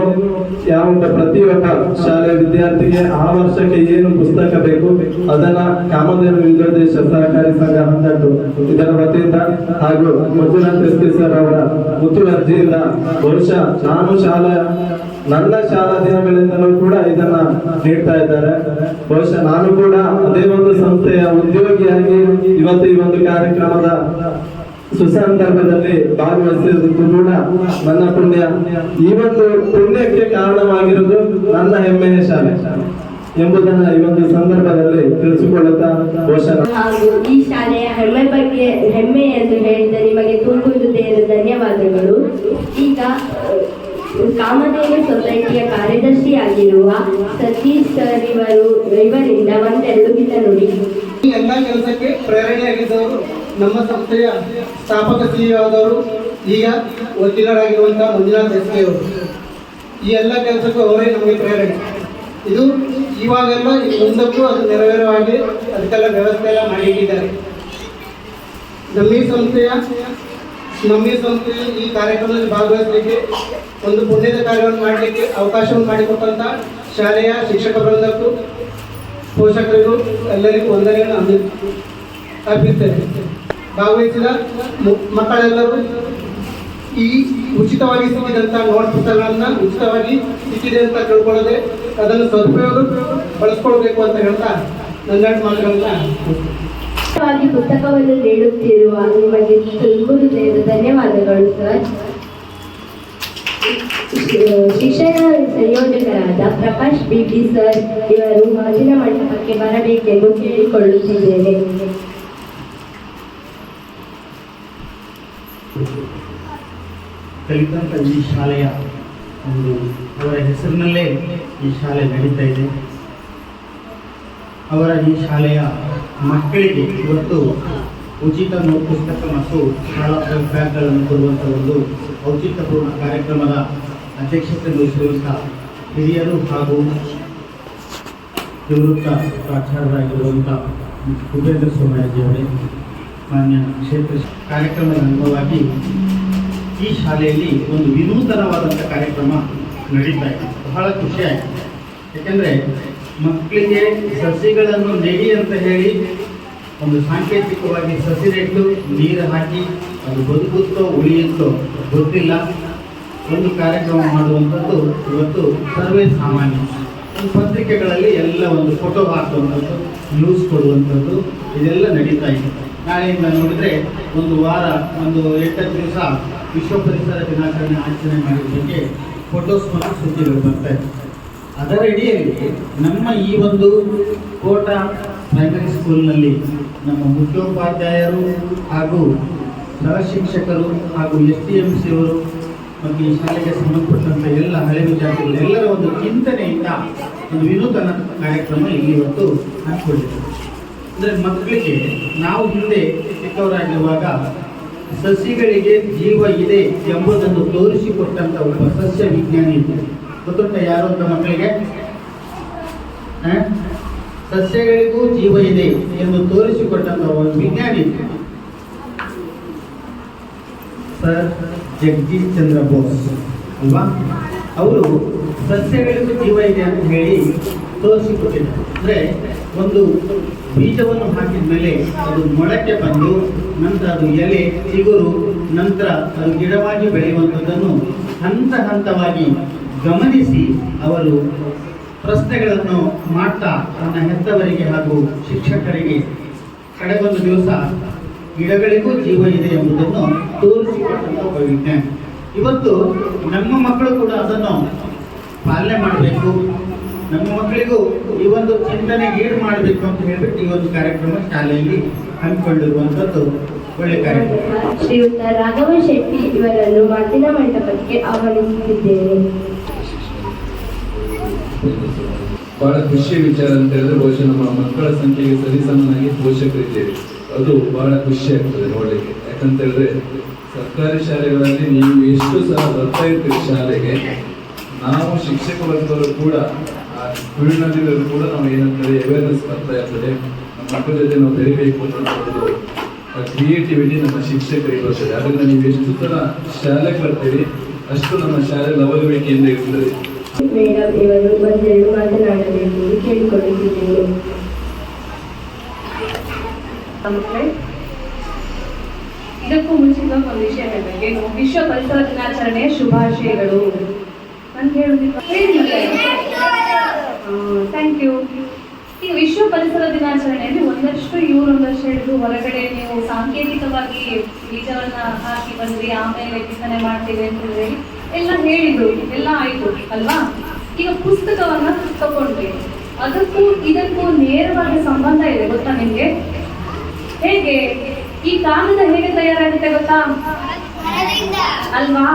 ಯಾವ ಪ್ರತಿಯೊಬ್ಬ ಶಾಲೆಯ ವಿದ್ಯಾರ್ಥಿಗೆ ಆ ವರ್ಷಕ್ಕೆ ಏನು ಪುಸ್ತಕ ಬೇಕು ಅದನ್ನ ಕಾಮಧೇನು ವಿದ್ಯೋದೇಶ ಸಹಕಾರಿ ಸಂಘ ಹಂದಟ್ಟು ಇದರ ವತಿಯಿಂದ ಹಾಗೂ ಮಂಜುನಾಥ್ ಎಸ್ ಪಿ ಸರ್ ಅವರ ಮುತುವರ್ಜಿಯಿಂದ ಬಹುಶಃ ನಾನು ಶಾಲಾ ನನ್ನ ಶಾಲಾ ದಿನಗಳಿಂದಲೂ ಕೂಡ ಇದನ್ನ ನೀಡ್ತಾ ಇದ್ದಾರೆ. ಬಹುಶಃ ನಾನು ಕೂಡ ಅದೇ ಒಂದು ಸಂಸ್ಥೆಯ ಉದ್ಯೋಗಿಯಾಗಿ ಇವತ್ತು ಈ ಒಂದು ಕಾರ್ಯಕ್ರಮದ ಸುಸಂದರ್ಭದಲ್ಲಿ ಭಾಗವಹಿಸಿರುವುದು ಕೂಡ ನನ್ನ ಪುಣ್ಯ. ಈ ಒಂದು ಪುಣ್ಯಕ್ಕೆ ಕಾರಣವಾಗಿರುವುದು ನನ್ನ ಹೆಮ್ಮೆಯ ಶಾಲೆ ಎಂಬುದನ್ನ ಈ ಒಂದು ಸಂದರ್ಭದಲ್ಲಿ ತಿಳಿಸಿಕೊಳ್ಳುತ್ತಾ ಬಹುಶಃ ಈ ಶಾಲೆಯ ಹೆಮ್ಮೆ ಬಗ್ಗೆ ಹೆಮ್ಮೆ ಎಂದು ಹೇಳಿದ ನಿಮಗೆ ತುಂಬು ಹೃದಯದ ಧನ್ಯವಾದಗಳು. ಈಗ ಕಾಮಧೇನು ಸೊಸೈಟಿಯ ಕಾರ್ಯದರ್ಶಿಯಾಗಿರುವ ಸತೀಶ್ ಸರ್ ಇವರು, ಇವರಿಂದ ಒಂದೆರಡು ದಿನ ನೋಡಿ. ಎಲ್ಲ ಕೆಲಸಕ್ಕೆ ಪ್ರೇರಣೆಯಾಗಿದ್ದವರು ನಮ್ಮ ಸಂಸ್ಥೆಯ ಸ್ಥಾಪಕ ಸಿಯಾದವರು ಈಗ ವಕೀಲರಾಗಿರುವಂತಹ ಮಂಜುನಾಥ್ ಎಸ್ ಅವರು. ಈ ಎಲ್ಲ ಕೆಲಸಕ್ಕೂ ಅವರೇ ನಮಗೆ ಪ್ರೇರಣೆ. ಇದು ಇವಾಗೆಲ್ಲ ಮುಂದಕ್ಕೂ ಅದು ನೆರವೇರವಾಗಿ ಅದಕ್ಕೆಲ್ಲ ವ್ಯವಸ್ಥೆ ಎಲ್ಲ ಮಾಡಿಟ್ಟಿದ್ದಾರೆ. ನಮ್ಮ ಈ ಸಂಸ್ಥೆಯ ನಮ್ಮ ಈ ಈ ಕಾರ್ಯಕ್ರಮದಲ್ಲಿ ಭಾಗವಹಿಸಲಿಕ್ಕೆ ಒಂದು ಪುಣ್ಯದ ಕಾರ್ಯವನ್ನು ಮಾಡಲಿಕ್ಕೆ ಅವಕಾಶವನ್ನು ಮಾಡಿಕೊಟ್ಟಂತ ಶಾಲೆಯ ಶಿಕ್ಷಕ ವೃಂದಕ್ಕೂ, ಪೋಷಕರಿಗೂ ಎಲ್ಲರಿಗೂ ವಂದನೆಯನ್ನು ಅಂದಿ ಅರ್ಪಿಸ್ತೇನೆ ಭಾಗವಹಿಸಿದ ಮಕ್ಕಳೆಲ್ಲರೂ ಈ ಉಚಿತವಾಗಿ ಸಿಕ್ಕಿದಂಥ ನೋಟ್ ಪುಸ್ತಕಗಳನ್ನು ಉಚಿತವಾಗಿ ಸಿಕ್ಕಿದೆ ಅಂತ ತಿಳ್ಕೊಳ್ಳದೆ ಅದನ್ನು ಸದುಪಯೋಗ ಬಳಸ್ಕೊಳ್ಬೇಕು ಅಂತ ಹೇಳ್ತಾ ನನ್ನ ಮಾತುಗಳನ್ನ ಪುಸ್ತಕವನ್ನು ನೀಡುತ್ತಿರುವ ನಿಮಗೆ ಹೃದಯದ ಧನ್ಯವಾದಗಳು ಸರ್ ಶಿಕ್ಷಣ ಸಂಯೋಜಕರಾದ ಪ್ರಕಾಶ್ ಬಿಬಿ ಸರ್ ಇವರು ಮಾತಿನ ಮಂಟಪಕ್ಕೆ ಬರಬೇಕೆಂದು ಕೇಳಿಕೊಳ್ಳುತ್ತಿದ್ದೇನೆ ಕಲಿತಂಥ ಈ ಶಾಲೆಯ ಒಂದು, ಅವರ ಹೆಸರಿನಲ್ಲೇ ಈ ಶಾಲೆ ನಡೀತಾ ಇದೆ. ಅವರ ಈ ಶಾಲೆಯ ಮಕ್ಕಳಿಗೆ ಇವತ್ತು ಉಚಿತ ನೋಟ್ ಪುಸ್ತಕ ಮತ್ತು ಶಾಲಾ ಬ್ಯಾಗ್ಗಳನ್ನು ಕೊಡುವಂಥ ಒಂದು ಔಚಿತ್ಯಪೂರ್ಣ ಕಾರ್ಯಕ್ರಮದ ಅಧ್ಯಕ್ಷತೆ ವಹಿಸಿರುವಂಥ ಹಿರಿಯರು ಹಾಗೂ ನಿವೃತ್ತ ಪ್ರಾಚಾರ್ಯರಾಗಿರುವಂಥ ಕುಬೇಂದ್ರ ಅವರೇ, ಮಾನ್ಯ ಕ್ಷೇತ್ರ ಕಾರ್ಯಕ್ರಮದ ಅಂಗವಾಗಿ ಈ ಶಾಲೆಯಲ್ಲಿ ಒಂದು ವಿನೂತನವಾದಂಥ ಕಾರ್ಯಕ್ರಮ ನಡೀತಾ ಇದೆ. ಬಹಳ ಖುಷಿಯಾಯಿತು ಯಾಕೆಂದರೆ ಮಕ್ಕಳಿಗೆ ಸಸಿಗಳನ್ನು ನೆಡಿ ಅಂತ ಹೇಳಿ ಒಂದು ಸಾಂಕೇತಿಕವಾಗಿ ಸಸಿ ನೆಟ್ಟು ನೀರು ಹಾಕಿ ಅದು ಬದುಕುತ್ತೋ ಉಳಿಯುತ್ತೋ ಗೊತ್ತಿಲ್ಲ. ಒಂದು ಕಾರ್ಯಕ್ರಮ ಮಾಡುವಂಥದ್ದು ಇವತ್ತು ಸರ್ವೇ ಸಾಮಾನ್ಯ. ಪತ್ರಿಕೆಗಳಲ್ಲಿ ಎಲ್ಲ ಒಂದು ಫೋಟೋ ಹಾಕುವಂಥದ್ದು ನ್ಯೂಸ್ ಕೊಡುವಂಥದ್ದು, ಇದೆಲ್ಲ ನಡೀತಾ ಇದೆ. ನಾಳೆಯಿಂದ ನೋಡಿದರೆ ಒಂದು ವಾರ, ಒಂದು ಎಂಟತ್ತು ದಿವಸ ವಿಶ್ವ ಪರಿಸರ ದಿನಾಚರಣೆ ಆಚರಣೆ ಮಾಡಿದ್ದಕ್ಕೆ ಫೋಟೋಸ್ ಮತ್ತು ಸುದ್ದಿಗಳು ಬರ್ತಾ ಇದೆ. ಅದರ ಅಡಿಯಲ್ಲಿ ನಮ್ಮ ಈ ಒಂದು ಕೋಟ ಪ್ರೈಮರಿ ಸ್ಕೂಲ್ನಲ್ಲಿ ನಮ್ಮ ಮುಖ್ಯೋಪಾಧ್ಯಾಯರು ಹಾಗೂ ಸಹ ಶಿಕ್ಷಕರು ಹಾಗೂ ಎಸ್ ಡಿ ಎಂ ಸಿ ಅವರು ಮತ್ತು ಈ ಶಾಲೆಗೆ ಸಂಬಂಧಪಟ್ಟಂಥ ಎಲ್ಲ ಹಳೆ ವಿದ್ಯಾರ್ಥಿಗಳು ಎಲ್ಲರ ಒಂದು ಚಿಂತನೆಯಿಂದ ಒಂದು ವಿನೂತನ ಕಾರ್ಯಕ್ರಮ ಇಲ್ಲಿ ಇವತ್ತು ಹಮ್ಮಿಕೊಂಡಿದೆ ಅಂದರೆ ಮಕ್ಕಳಿಗೆ ನಾವು ಹಿಂದೆ ಚಿಕ್ಕವರಾಗಿರುವಾಗ ಸಸಿಗಳಿಗೆ ಜೀವ ಇದೆ ಎಂಬುದನ್ನು ತೋರಿಸಿಕೊಟ್ಟಂಥ ಒಬ್ಬ ಸಸ್ಯ ವಿಜ್ಞಾನಿ ಇದ್ದರು. ಗೊತ್ತುಂಟ ಯಾರು ಅಂತ ಮಕ್ಕಳಿಗೆ? ಸಸ್ಯಗಳಿಗೂ ಜೀವ ಇದೆ ಎಂದು ತೋರಿಸಿಕೊಟ್ಟಂತಹ ಒಂದು ವಿಜ್ಞಾನಿ ಸರ್ ಜಗದೀಶ್ ಚಂದ್ರ ಬೋಸ್ ಅಲ್ವಾ? ಅವರು ಸಸ್ಯಗಳಿಗೂ ಜೀವ ಇದೆ ಅಂತ ಹೇಳಿ ತೋರಿಸಿಕೊಟ್ಟಿದ್ದಾರೆ. ಅಂದ್ರೆ ಒಂದು ಬೀಜವನ್ನು ಹಾಕಿದ ಮೇಲೆ ಅದು ಮೊಳಕೆ ಬಂದು ನಂತರ ಅದು ಎಲೆ, ಚಿಗುರು, ನಂತರ ಅದು ಗಿಡವಾಗಿ ಬೆಳೆಯುವಂಥದ್ದನ್ನು ಹಂತ ಹಂತವಾಗಿ ಗಮನಿಸಿ ಅವರು ಪ್ರಶ್ನೆಗಳನ್ನು ಮಾಡ್ತಾ ತನ್ನ ಹೆತ್ತವರಿಗೆ ಹಾಗೂ ಶಿಕ್ಷಕರಿಗೆ ಕಡೆಗೊಂದು ದಿವಸ ಗಿಡಗಳಿಗೂ ಜೀವ ಇದೆ ಎಂಬುದನ್ನು ತೋರಿಸಿಕೊಟ್ಟಂತ ಹೋಗಿದ್ದೆ ಇವತ್ತು ನಮ್ಮ ಮಕ್ಕಳು ಕೂಡ ಅದನ್ನು ಪಾಲನೆ ಮಾಡಬೇಕು. ನಮ್ಮ ಮಕ್ಕಳಿಗೂ ಈ ಒಂದು ಚಿಂತನೆ ಏನು ಮಾಡಬೇಕು ಅಂತ ಹೇಳ್ಬಿಟ್ಟು ಈ ಒಂದು ಕಾರ್ಯಕ್ರಮ ಶಾಲೆಯಲ್ಲಿ ಹಮ್ಮಿಕೊಂಡಿರುವಂಥದ್ದು ಒಳ್ಳೆ ಕಾರ್ಯಕ್ರಮ. ಶ್ರೀಯುತ ರಾಘವ ಶೆಟ್ಟಿ ಇವರನ್ನು ಮಾತಿನ ಮಂಟಪಕ್ಕೆ ಆಹ್ವಾನಿಸುತ್ತಿದ್ದೇನೆ. ಬಹಳ ಖುಷಿಯ ವಿಚಾರ ಅಂತ ಹೇಳಿದ್ರೆ ಬಹುಶಃ ನಮ್ಮ ಮಕ್ಕಳ ಸಂಖ್ಯೆಗೆ ಸರಿಸಮನಾಗಿ ಪೋಷಕರಿದ್ದೇವೆ. ಅದು ಬಹಳ ಖುಷಿ ಆಗ್ತದೆ ನೋಡ್ಲಿಕ್ಕೆ. ಯಾಕಂತ ಹೇಳಿದ್ರೆ ಸರ್ಕಾರಿ ಶಾಲೆಗಳಲ್ಲಿ ನೀವು ಎಷ್ಟು ಸಹ ಬರ್ತಾ ಇರ್ತೀರಿ ಶಾಲೆಗೆ, ನಾವು ಶಿಕ್ಷಕ ವರ್ಗದವರು ಕೂಡ, ಆ ಕೂಡ ನಾವು ಏನಂತಾರೆ ಅವೇರ್ನೆಸ್ ಬರ್ತಾ ಇರ್ತದೆ. ನಮ್ಮ ಮಕ್ಕಳ ಜೊತೆ ನಾವು ಬೆಳಿಬೇಕು ಅಂತ ಕ್ರಿಯೇಟಿವಿಟಿ ನಮ್ಮ ಶಿಕ್ಷಕರಿಗೆ ಬರ್ತದೆ ಅದರಿಂದ ನೀವು ಎಷ್ಟು ಸಲ ಶಾಲೆಗೆ ಬರ್ತೀರಿ, ಅಷ್ಟು ನಮ್ಮ ಶಾಲೆ ಲವಲವಿಕೆಯಿಂದ ಇರ್ತದೆ. ಮೇಡಮ್ ಇವರು ಒಂದೆರಡು ಮಾತನಾಡಬೇಕು ಎಂದು ಕೇಳಿಕೊಳ್ಳುತ್ತಿದ್ದೇನೆ ನಮಸ್ತೆ. ಇದಕ್ಕೂ ಮುಂಚಿತ ಒಂದು ವಿಷಯ ಹೇಳಬೇಕು ಏನು ವಿಶ್ವ ಪರಿಸರ ದಿನಾಚರಣೆಯ ಶುಭಾಶಯಗಳು. ಅಂತ ಹೇಳುದಿಲ್ಲ ಥ್ಯಾಂಕ್ ಯು ಈ ವಿಶ್ವ ಪರಿಸರ ದಿನಾಚರಣೆಯಲ್ಲಿ ಒಂದಷ್ಟು ಇವ್ರು ಒಂದಷ್ಟು ಹಿಡಿದು ಹೊರಗಡೆ ನೀವು ಸಾಂಕೇತಿಕವಾಗಿ ಬೀಜವನ್ನ ಹಾಕಿ ಬಂದ್ರಿ ಆಮೇಲೆ ಬಿತ್ತನೆ ಮಾಡ್ತೀವಿ ಅಂತ ಹೇಳಿ ಎಲ್ಲ ಹೇಳಿದ್ರು, ಎಲ್ಲ ಆಯ್ತು, ಅಲ್ವಾ? ಈಗ ಪುಸ್ತಕವನ್ನ ತಗೊಂಡ್ರಿ ಅದಕ್ಕೂ ಇದಕ್ಕೂ ನೇರವಾಗಿ ಸಂಬಂಧ ಇದೆ, ಗೊತ್ತಾ ನಿಮ್ಗೆ? ಹೇಗೆ? ಈ ಕಾಗದ ಹೇಗೆ ತಯಾರಾಗುತ್ತೆ ಗೊತ್ತಾ? ಅಲ್ವಾ?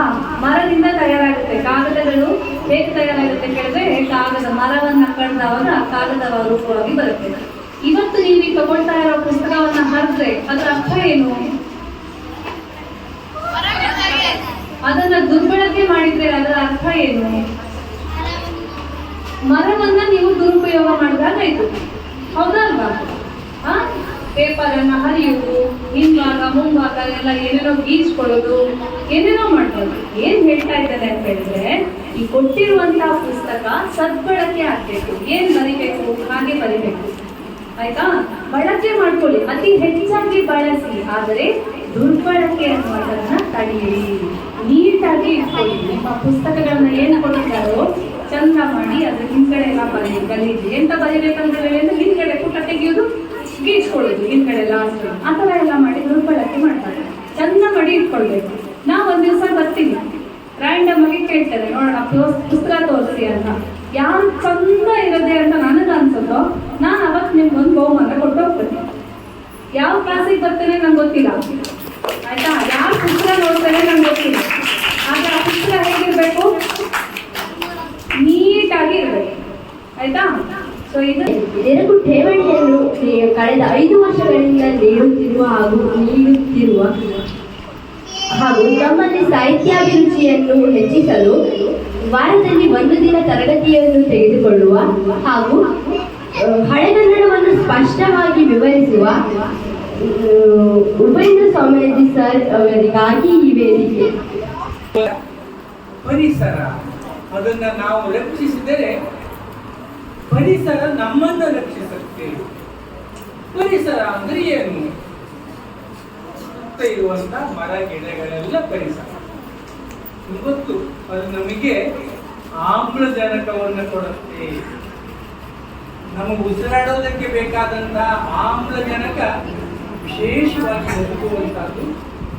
ಮರದಿಂದ ತಯಾರಾಗುತ್ತೆ. ಕಾಗದಗಳು ಹೇಗೆ ತಯಾರಾಗುತ್ತೆ ಕೇಳಿದ್ರೆ, ಕಾಗದ ಮರವನ್ನ ಅವರ ಕಾಗದ ರೂಪವಾಗಿ ಬರುತ್ತೆ. ಇವತ್ತು ನೀವು ತಗೊಳ್ತಾ ಇರೋ ಪುಸ್ತಕವನ್ನ ಹರಿದ್ರೆ ಅದರ ಅರ್ಥ ಏನು? ಅದನ್ನ ದುರ್ಬಳಕೆ ಮಾಡಿದ್ರೆ ಅದರ ಅರ್ಥ ಏನು? ಮರವನ್ನ ನೀವು ದುರುಪಯೋಗ ಮಾಡಿದಾಗ ಆಯ್ತು. ಹೌದಲ್ವಾ? ಆ? ಪೇಪರ್ ಅನ್ನ ಹರಿಯುವುದು, ಹಿಂಭಾಗ, ಮುಂಭಾಗ ಎಲ್ಲ ಏನೇನೋ ಗೀಚ್ಕೊಳ್ಳೋದು ಏನೇನೋ ಮಾಡ್ಬೋದು. ಏನ್ ಹೇಳ್ತಾ ಇದ್ದಾರೆ ಅಂತ ಹೇಳಿದ್ರೆ, ಈ ಕೊಟ್ಟಿರುವಂತಹ ಪುಸ್ತಕ ಸದ್ಬಳಕೆ ಆಗ್ಬೇಕು. ಏನ್ ಬರಿಬೇಕು? ಹಾಗೆ ಬರಿಬೇಕು. ಆಯ್ತಾ? ಬಳಕೆ ಮಾಡ್ಕೊಳ್ಳಿ. ಅತಿ ಹೆಚ್ಚಾಗಿ ಬಳಸಿ, ಆದರೆ ದುರ್ಬಳಕೆ ಅನ್ನುವುದನ್ನ ತಡೆಯಿರಿ. ನೀಟಾಗಿ ಇಟ್ಕೊಳ್ಳಿ. ನಿಮ್ಮ ಪುಸ್ತಕಗಳನ್ನ ಏನು ಕೊಟ್ಟಿದ್ದಾರೋ ಚಂದ ಮಾಡಿ ಅದ್ರ ಹಿಂದ್ಗಡೆ ಎಲ್ಲ ಬರೀ ಗಲೀಜು ಎಂತ ಬರಿಬೇಕಂತ ಹೇಳಿದ್ರೆ ಹಿಂದ್ಗಡೆ ಪುಟ ತೆಗೆಯೋದು, ಗೀಚ್ಕೊಳ್ಳೋದು ಹಿಂದ್ಗಡೆ ಲಾಸ್ಟ್ ಆ ಥರ ಎಲ್ಲ ಮಾಡಿ ದುರ್ಬಳಕೆ ಮಾಡ್ತಾರೆ ಚಂದ ಮಾಡಿ ಇಟ್ಕೊಳ್ಬೇಕು. ನಾವು ಒಂದು ದಿವಸ ಬರ್ತೀವಿ ರ್ಯಾಂಡಮ್ ಆಗಿ ಕೇಳ್ತಾರೆ, ನೋಡೋಣ, ಪುಸ್- ಪುಸ್ತಕ ತೋರಿಸಿ ಅಂತ. ಯಾರು ಚಂದ ಇರೋದೆ ಅಂತ ನನಗೆ ಅನ್ಸುತ್ತೋ, ನಾನು ಅವತ್ತು ನಿಮ್ಗೊಂದು ಬಹುಮಾನ ಕೊಟ್ಟು ಹೋಗ್ತೇನೆ. ಯಾವ ಕ್ಲಾಸಿಗೆ ಬರ್ತೇನೆ ನಂಗೆ ಗೊತ್ತಿಲ್ಲ. ಆಯ್ತಾ? ಯಾರು ಪುಸ್ತಕ ನೋಡ್ತಾರೆ ನಂಗೆ ಗೊತ್ತಿಲ್ಲ. ಆದ್ರೆ ಆ ಪುಸ್ತಕ ಹೇಗಿರ್ಬೇಕು? ನೀಟಾಗಿ ಇರಬೇಕು. ಆಯ್ತಾ? ಸೊ ಇದು ಠೇವಣಿಯನ್ನು ಕಳೆದ ಐದು ವರ್ಷಗಳಿಂದ ನೀಡುತ್ತಿರುವ ಹಾಗೂ ನೀಡುತ್ತಿರುವ ಹಾಗೂ ತಮ್ಮಲ್ಲಿ ಸಾಹಿತ್ಯಾಭಿರುಚಿಯನ್ನು ಹೆಚ್ಚಿಸಲು ವಾರದಲ್ಲಿ ಒಂದು ದಿನ ತರಗತಿಯನ್ನು ತೆಗೆದುಕೊಳ್ಳುವ ಹಾಗೂ ಹಳೆಗನ್ನಡವನ್ನು ಸ್ಪಷ್ಟವಾಗಿ ವಿವರಿಸುವ ಉಪೇಂದ್ರ ಸ್ವಾಮೀಜಿ ಸರ್ ಅವರಿಗಾಗಿ ಈ ವೇದಿಕೆ. ಪರಿಸರ. ಅದನ್ನ ನಾವು ರಕ್ಷಿಸಿದರೆ ಪರಿಸರ ನಮ್ಮನ್ನು ರಕ್ಷಿಸುತ್ತೇವೆ ಪರಿಸರ ಅಂದ್ರೆ ಏನು? ಇರುವಂತ ಮರ, ಗಿಡಗಳೆಲ್ಲ ಪರಿಸರ. ಇವತ್ತು ಅದು ನಮಗೆ ಆಮ್ಲಜನಕವನ್ನು ಕೊಡುತ್ತೆ. ನಮಗೆ ಉಸಿರಾಡೋದಕ್ಕೆ ಬೇಕಾದಂತಹ ಆಮ್ಲಜನಕ ವಿಶೇಷವಾಗಿ ಒದಗುವಂತಹದ್ದು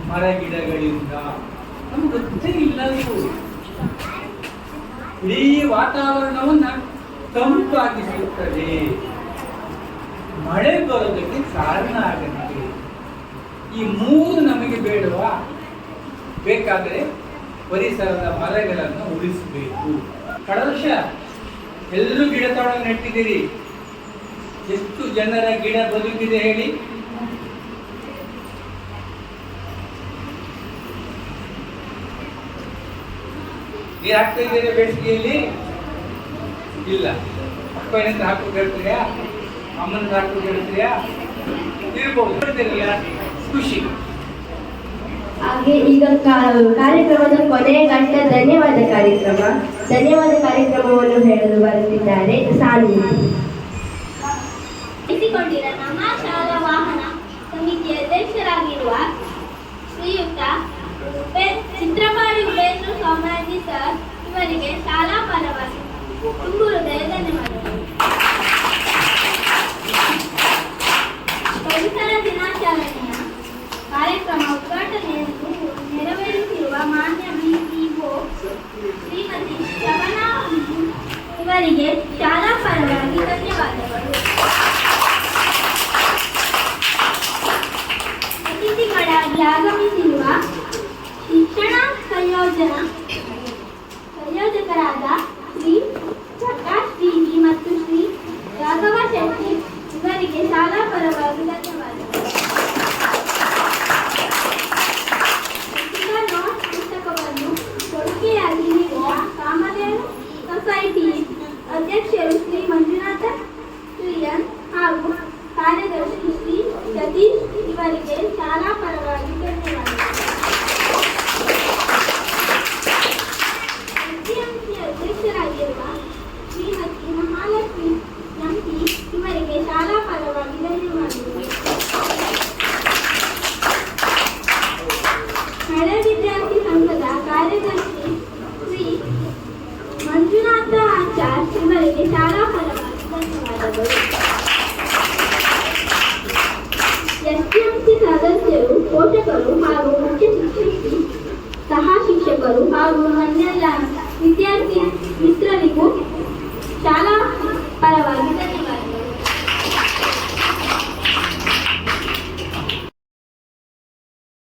ಮರ ಗಿಡಗಳಿಂದ ನಮ್ಗೆ ಗೊತ್ತೇ ಇಲ್ಲ ಇಡೀ ವಾತಾವರಣವನ್ನ ತಂಪಾಗಿಸುತ್ತದೆ. ಮಳೆ ಬರೋದಕ್ಕೆ ಕಾರಣ ಆಗಲಿದೆ ಈ ಮೂರು ನಮಗೆ ಬೇಡವಾ? ಬೇಕಾದರೆ ಪರಿಸರದ ಮರಗಳನ್ನು ಉಳಿಸಬೇಕು. ಕಳೆದ ವರ್ಷ ಎಲ್ಲರೂ ಗಿಡ ತೋಟ ನೆಟ್ಟಿದ್ದೀರಿ. ಎಷ್ಟು ಜನರ ಗಿಡ ಬದುಕಿದೆ ಹೇಳಿ. ನೀರು ಹಾಕ್ತಾ ಇದ್ದೀರಾ ಬೇಸಿಗೆಯಲ್ಲಿ? ಇಲ್ಲ. ಅಪ್ಪ ಏನಂತ ಹಾಕೋ ಹೇಳ್ತೀರಾ? ಅಮ್ಮನ ಹಾಕೋದು ಹಾಕೋ ಹೇಳ್ತೀರಾ? ಇರ್ಬೋದು. ಖುಷಿ. ಹಾಗೆ ಈಗ ಕಾ- ಕಾರ್ಯಕ್ರಮದ ಕೊನೆಯ ಘಟ್ಟ ಧನ್ಯವಾದ ಕಾರ್ಯಕ್ರಮ. ಧನ್ಯವಾದ ಕಾರ್ಯಕ್ರಮವನ್ನು ಹೇಳಲು ಬರುತ್ತಿದ್ದಾರೆ ಸಾಲಿ. ಇಸಿಕೊಂಡಿರ ನಮ್ಮ ಶಾಲಾ ವಾಹನ ಸಮಿತಿಯ ಅಧ್ಯಕ್ಷರಾಗಿರುವ ಉಪೇಂದ್ರ ಸ್ವಾಮೀಜಿ ಸರ್ ಇವರಿಗೆ ಶಾಲಾ ಪರವಾಗಿ ತುಂಬು ಹೃದಯ ಧನ್ಯವಾದಗಳು ಪರಿಸರ ದಿನಾಚರಣೆಯ ಕಾರ್ಯಕ್ರಮ ಉದ್ಘಾಟನೆಯನ್ನು ನೆರವೇರಿಸಿರುವ ಮಾನ್ಯ ಬಿಇಒ ಶ್ರೀಮತಿ ಶವನಾ ಇವರಿಗೆ ಶಾಲಾ ಪರವಾಗಿ ಧನ್ಯವಾದಗಳು ಅತಿಥಿಗಳಾಗಿ ಆಗಮಿಸಿರುವ ಶಿಕ್ಷಣ ಸಂಯೋಜನ ಸಂಯೋಜಕರಾದ